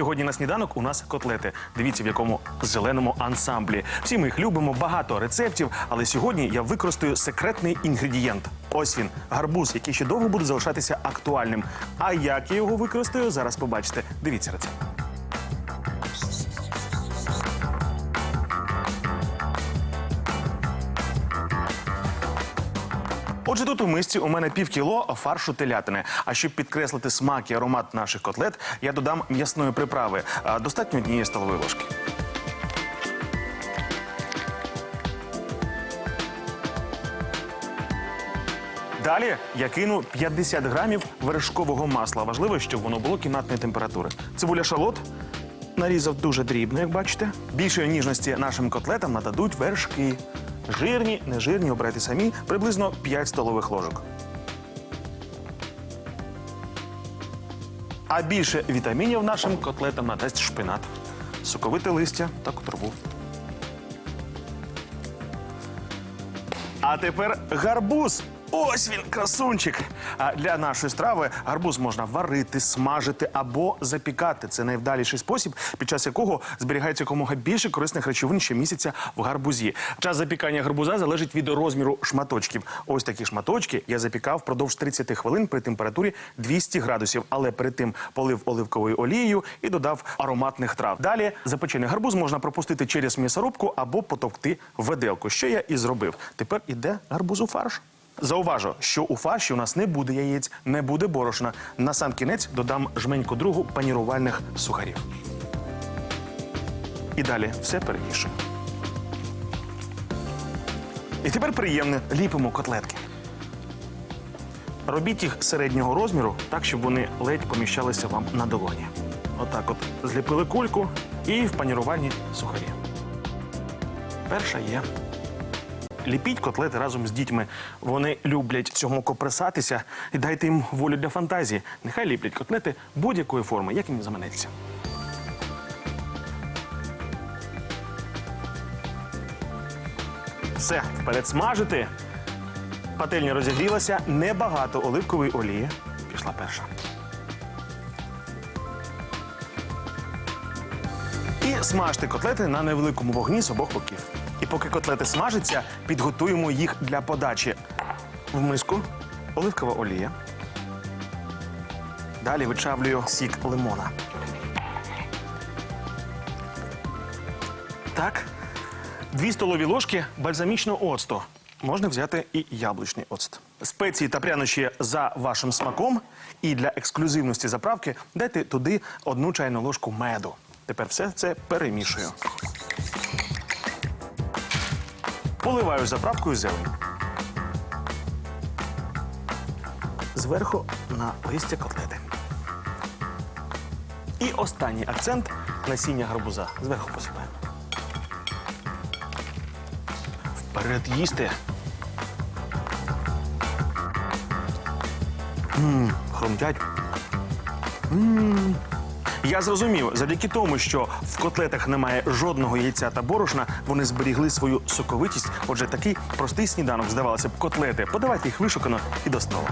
Сьогодні на сніданок у нас котлети. Дивіться, в якому зеленому ансамблі. Всі ми їх любимо, багато рецептів. Але сьогодні я використаю секретний інгредієнт. Ось він гарбуз, який ще довго буде залишатися актуальним. А як я його використаю, зараз побачите. Дивіться рецепт. Отже, тут у мисці у мене пів кіло фаршу телятини. А щоб підкреслити смак і аромат наших котлет, я додам м'ясної приправи. Достатньо однієї столової ложки. Далі я кину 50 грамів вершкового масла. Важливо, щоб воно було кімнатної температури. Цибуля шалот нарізав дуже дрібно, як бачите. Більшої ніжності нашим котлетам нададуть вершки. Жирні, нежирні, обирайте самі, приблизно 5 столових ложок. А більше вітамінів нашим котлетам надасть шпинат, соковите листя та котрбу. А тепер гарбуз. Ось він, красунчик. А для нашої страви гарбуз можна варити, смажити або запікати. Це найвдаліший спосіб, під час якого зберігається якомога більше корисних речовин щомісяця в гарбузі. Час запікання гарбуза залежить від розміру шматочків. Ось такі шматочки я запікав впродовж 30 хвилин при температурі 200 градусів, але перед тим полив оливковою олією і додав ароматних трав. Далі запечений гарбуз можна пропустити через м'ясорубку або потовкти в виделку, що я і зробив. Тепер іде гарбуз у фарш. Зауважу, що у фарші у нас не буде яєць, не буде борошна. На сам кінець додам жменьку другу панірувальних сухарів. І далі все перемішую. І тепер приємне ліпимо котлетки. Робіть їх середнього розміру, так, щоб вони ледь поміщалися вам на долоні. Отак от зліпили кульку і в панірувальні сухарі. Перша є. Ліпіть котлети разом з дітьми. Вони люблять цьому копресатися і дайте їм волю для фантазії. Нехай ліплять котлети будь-якої форми, як їм заманеться. Все, вперед смажити. Пательня розігрілася, небагато оливкової олії. Пішла перша. Смажте котлети на невеликому вогні з обох боків. І поки котлети смажаться, підготуємо їх для подачі. В миску оливкова олія. Далі вичавлюю сік лимона. Так. Дві столові ложки бальзамічного оцту. Можна взяти і яблучний оцт. Спеції та прянощі за вашим смаком. І для ексклюзивності заправки дайте туди одну чайну ложку меду. Тепер все це перемішую. Поливаю заправкою зелень. Зверху на листя котлети. І останній акцент насіння гарбуза. Зверху посипаємо. Вперед їсти. Мм, хрумтять. Мм. Я зрозумів, завдяки тому, що в котлетах немає жодного яйця та борошна, вони зберігли свою соковитість. Отже, такий простий сніданок, здавалося б, котлети. Подавайте їх вишукано і до столу.